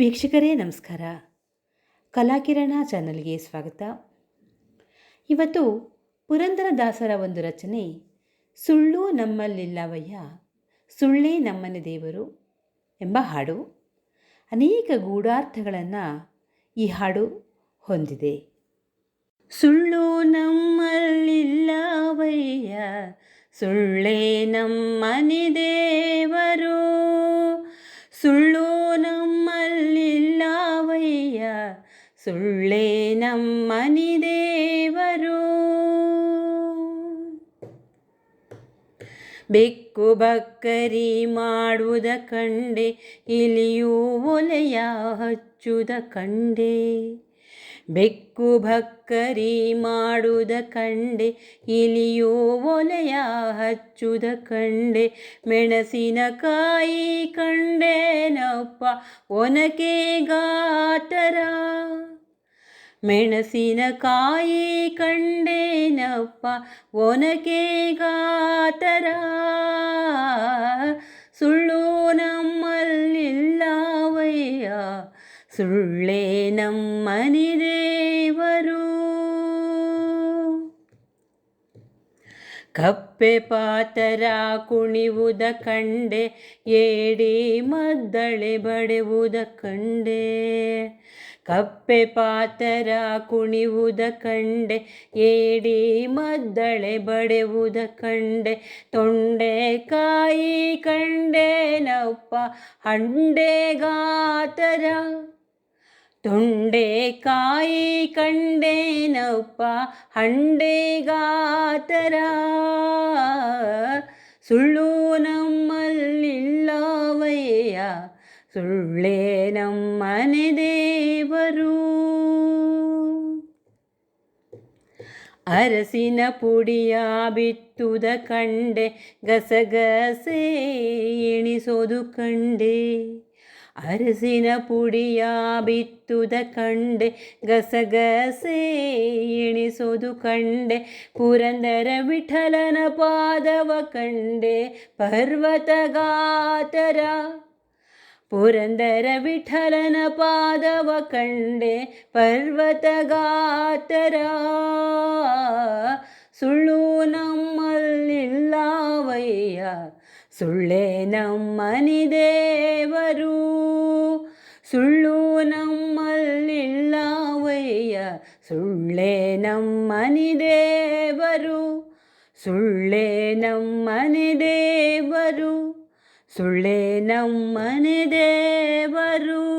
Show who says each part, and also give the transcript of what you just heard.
Speaker 1: ವೀಕ್ಷಕರೇ, ನಮಸ್ಕಾರ. ಕಲಾಕಿರಣ ಚಾನಲ್ಗೆ ಸ್ವಾಗತ. ಇವತ್ತು ಪುರಂದರದಾಸರ ಒಂದು ರಚನೆ, ಸುಳ್ಳು ನಮ್ಮಲ್ಲಿಲ್ಲವಯ್ಯ, ಸುಳ್ಳೇ ನಮ್ಮನೆ ದೇವರು ಎಂಬ ಹಾಡು. ಅನೇಕ ಗೂಢಾರ್ಥಗಳನ್ನು ಈ ಹಾಡು ಹೊಂದಿದೆ. ಸುಳ್ಳು ನಮ್ಮಲ್ಲಿಲ್ಲವಯ್ಯ, ಸುಳ್ಳೇ ನಮ್ಮನೆ ದೇವರು. ಸುಳ್ಳು ಸುಳ್ಳೇ ನಮ್ಮನಿ ದೇವರು. ಬೆಕ್ಕು ಬಕ್ಕರಿ ಮಾಡುವುದ ಕಂಡೆ, ಇಲಿಯೂ ಒಲೆಯ ಹಚ್ಚುದ ಕಂಡೆ. ಬೆಕ್ಕು ಬಕ್ಕರಿ ಮಾಡುವುದ ಕಂಡೆ, ಇಲಿಯೂ ಒಲೆಯ ಹಚ್ಚುದ ಕಂಡೆ. ಮೆಣಸಿನಕಾಯಿ ಕಂಡೇನಪ್ಪ, ಒನಕೆ ಗಾಟರ. ಮೆಣಸಿನಕಾಯಿ ಕಂಡೇನಪ್ಪ, ಒನಕೆ ಗಾತರ. ಸುಳ್ಳು ನಮ್ಮಲ್ಲಿಲ್ಲವಯ್ಯ, ಸುಳ್ಳೇ ನಮ್ಮನಿ ದೇವರು. ಕಪ್ಪೆ ಪಾತರ ಕುಣಿವುದ ಕಂಡೆ, ಏಡಿ ಮದ್ದಳೆ ಬಡೆವುದ ಕಂಡೆ. ಕಪ್ಪೆ ಪಾತರ ಕುಣಿವುದ ಕಂಡೆ, ಏಡಿ ಮದ್ದಳೆ ಬಡೆವುದ ಕಂಡೆ ತೊಂಡೆಕಾಯಿ ಕಂಡೇನಪ್ಪ ಹಂಡೆಗಾತರ ತೊಂಡೆಕಾಯಿ ಕಂಡೇನಪ್ಪ ಹಂಡೆಗಾತರ ಸುಳ್ಳು ನಮ್ಮಲ್ಲಿಲ್ಲವಯ್ಯ, ಸುಳ್ಳೇ ನಮ್ಮನೆ ಅರಸಿನ ಪುಡಿಯ ಬಿತ್ತುದ ಕಂಡೆ ಗಸಗಸೆ ಎಣಿಸೋದು ಕಂಡೆ ಅರಸಿನ ಪುಡಿಯ ಬಿತ್ತುದ ಕಂಡೆ ಗಸಗಸೆ ಎಣಿಸೋದು ಕಂಡೆ ಪುರಂದರ ವಿಠಲನ ಪಾದವ ಕಂಡೆ ಪರ್ವತಗಾತರ ಪುರಂದರ ವಿಠಲನ ಪಾದವ ಕಂಡೆ ಪರ್ವತಗಾತರ ಸುಳ್ಳು ನಮ್ಮಲ್ಲಿಲ್ಲವಯ್ಯ, ಸುಳ್ಳೇ ನಮ್ಮನಿ ದೇವರು. ಸುಳ್ಳು ನಮ್ಮಲ್ಲಿಲ್ಲವಯ್ಯ, ಸುಳ್ಳೇ ನಮ್ಮನಿ ದೇವರು. ಸುಳ್ಳೇ ನಮ್ಮನೆ ದೇವರು, ಸುಳ್ಳೇ ನಮ್ಮನೆ ದೇವರು.